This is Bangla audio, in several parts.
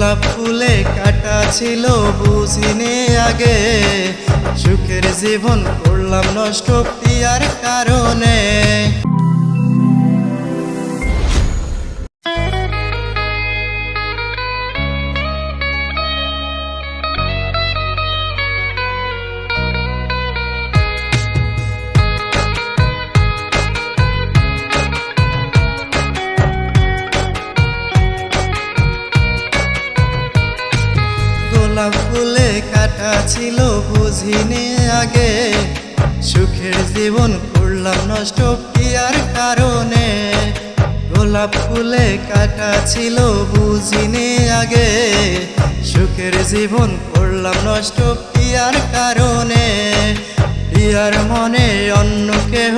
গোলাপ ফুলে কাটা ছিল বুঝিনি আগে। সুখের জীবন করলাম নষ্ট পিয়ার কারণে। গোলাপ ফুলে কাটা ছিল, বুঝিনি আগে। সুখের জীবন করলাম নষ্ট প্রিয়ার কারণে? গোলাপ ফুলে কাটা ছিল, বুঝিনি আগে। সুখের জীবন করলাম নষ্ট প্রিয়ার কারণে? প্রিয়ার মনে অন্য কেহ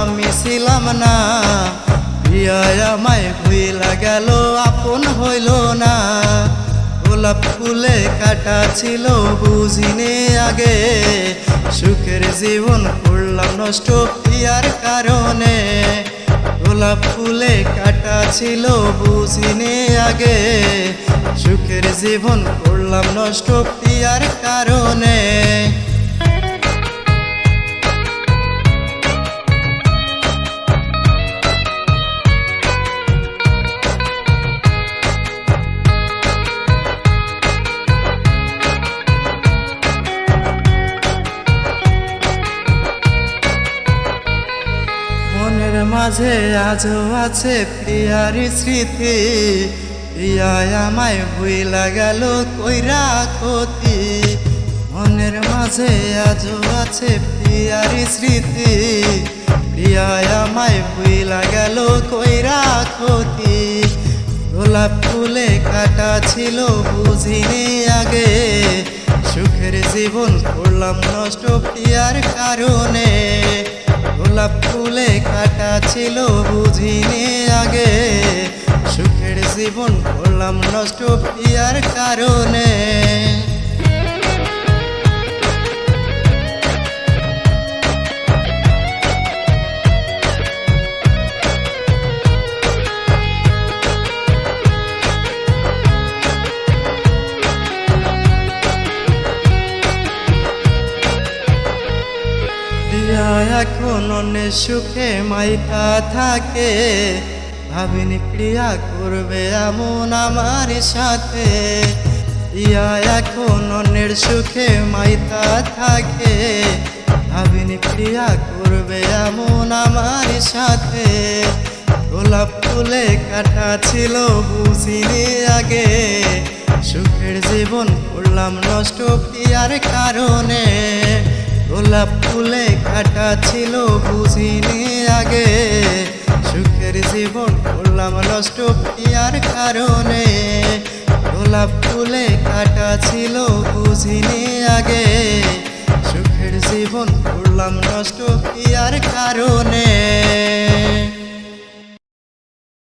আমি ছিলাম না। প্রিয়া আমায় ভুইলা গেল, আপন হইল না। গোলাপ ফুলে কাটা ছিল, বুঝিনে আগে। সুখের জীবন করলাম নষ্ট পিয়ার কারণে। গোলাপ ফুলে কাটা ছিল, বুঝিনে আগে। সুখের জীবন করলাম নষ্ট পিয়ার কারণে। মাঝে আজও আছে প্রিয়ার স্মৃতি। প্রিয়ায় আমায় ভুইলা গেল কইরা ক্ষতি। মনের মাঝে আজও আছে প্রিয়ার স্মৃতি। প্রিয়ায় আমায় ভুইলা গেল কইরা ক্ষতি। গোলাপ ফুলে কাটা ছিল বুঝিনি আগে। সুখের জীবন করলাম নষ্ট প্রিয়ার কারণে। গোলাপ ফুলে কাটা ছিল বুঝিনি আগে। সুখের জীবন করলাম নষ্ট পিয়ার কারণে এখন সুখে মাইকা থাকে, ভাবিনি প্রিয়া করবে এমন আমার সাথে। ইয়া এখন অন্যের সুখে মাইতা থাকে, ভাবিনি প্রিয়া করবে এমন আমার সাথে। গোলাপ ফুলে কাটা ছিল বুঝিনি আগে, সুখের জীবন করলাম নষ্ট প্রিয়ার কারণে? গোলাপ ফুলে কাটা ছিল, বুঝিনি আগে। সুখের জীবন করলাম নষ্ট পিয়ার কারণে। গোলাপ ফুলে কাটা ছিল, বুঝিনি আগে। সুখের জীবন করলাম নষ্ট পিয়ার কারণে।